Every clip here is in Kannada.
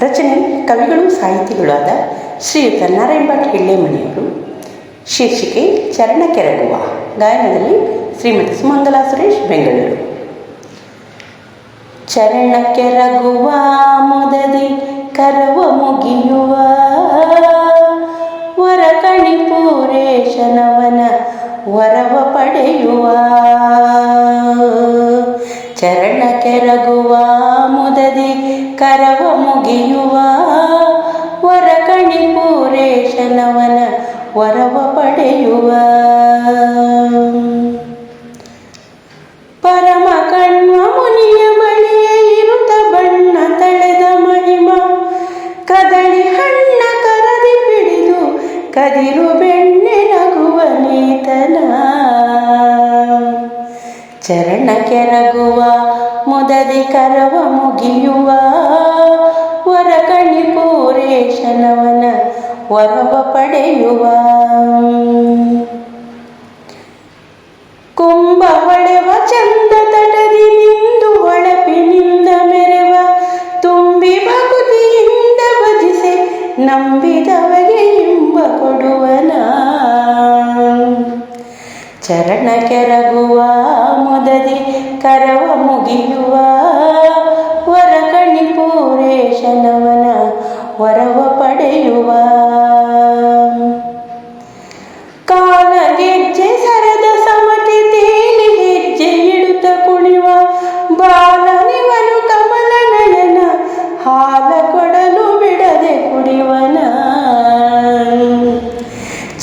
ರಚನೆ, ಕವಿಗಳು, ಸಾಹಿತಿಗಳಾದ ಶ್ರೀಯುತ ನಾರಾಯಣ ಭಟ್ ಹಿಳ್ಳೆಮಣಿಯವರು. ಶೀರ್ಷಿಕೆ, ಚರಣ ಕೆರಗುವ. ಗಾಯನದಲ್ಲಿ ಶ್ರೀಮತಿ ಸುಮಂಗಲಾ ಸುರೇಶ್ ಬೆಂಗಳೂರು. ಚರಣ ಕೆರಗುವ, ಮೊದದಿ ಕರವ ಮುಗಿಯುವ. ವರಕಣಿ ಪೂರೇಶನವನ ವರವ ಪಡೆಯುವ. ಚರಣ ಕೆರಗುವ ಮುದದಿ ಕರವ ಮುಗಿಯುವ ವರಕಣಿ ಪೂರೇಶನವನ ವರವ ಪಡೆಯುವ. ಪರಮ ಕಣ್ವ ಮುನಿಯ ಬಳಿಯ ಇರುತ ಬಣ್ಣ ತಳೆದ ಮಹಿಮ. ಕದಳಿ ಹಣ್ಣ ಕರದಿ ಬಿಡಿದು ಕದಿರು ಬೆಣ್ಣೆ ನಗುವ ನೇತನ. ಚರಣ ಕೆರಗುವ ಮುದದಿ ಕರವ ಮುಗಿಯುವ, ವರಕಣಿ ಪೂರೇಶನವನ ವರವ ಪಡೆಯುವ. ಕುಂಭ ಹೊಳೆವ, ಚಂದ ತಡದಿ ನಿಂದು ಹೊಳಪಿನಿಂದ ಮೆರೆವ, ತುಂಬಿ ಭಕುತಿಯಿಂದ ಭಜಿಸಿ ನಂಬಿದವಗೆ ಚರಣ ಕೆರಗುವ ಮುದದಿ ಕರವ ಮುಗಿಯುವ ವರಕಣಿ ಪೂರೇಶನವನ ವರವ ಪಡೆಯುವ. ಕಾಲ ಗೆಜ್ಜೆ ಸರದ ಸಮತೆ ತೇಲಿ ಹೆಜ್ಜೆ ಇಡುತ್ತ ಕುಣಿವ ಬಾಲನಿವನು ಕಮಲ ನಯನ ಹಾಲ ಕೊಡಲು ಬಿಡದೆ ಕುಡಿವನ.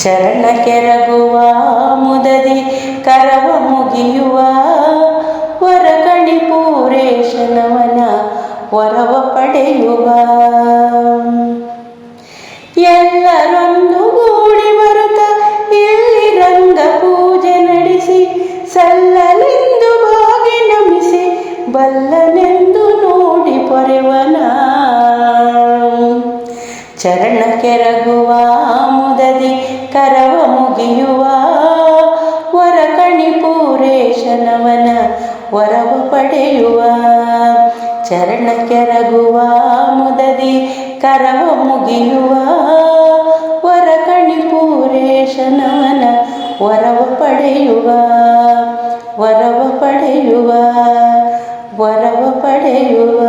ಚರಣ ಕೆರಗುವ ಕರವ ಮುಗಿಯುವ ವರಕಣಿ ಪೂರೇಶನವನ ವರವ ಪಡೆಯುವ. ಎಲ್ಲರೊಂದು ಗೂಡಿ ಬರುತ್ತ ಇಲ್ಲಿ ರಂಗ ಪೂಜೆ ನಡೆಸಿ, ಸಲ್ಲಲೆಂದು ಬಾಗಿ ನಮಿಸಿ, ಬಲ್ಲನೆಂದು ನೋಡಿ ಪೊರೆವನ. ಚರಣ ಕೆರಗುವ ಮುದದಿ ಕರವ ಮುಗಿಯುವ ಪೂರೇಶನವನ ವರವ ಪಡೆಯುವ, ಚರಣ ಕೆರಗುವ, ಮುದದಿ ಕರವ ಮುಗಿಯುವ ವರಕಣಿ ಪೂರೇಶನವನ ವರವ ಪಡೆಯುವ ವರವ ಪಡೆಯುವ ವರವ ಪಡೆಯುವ.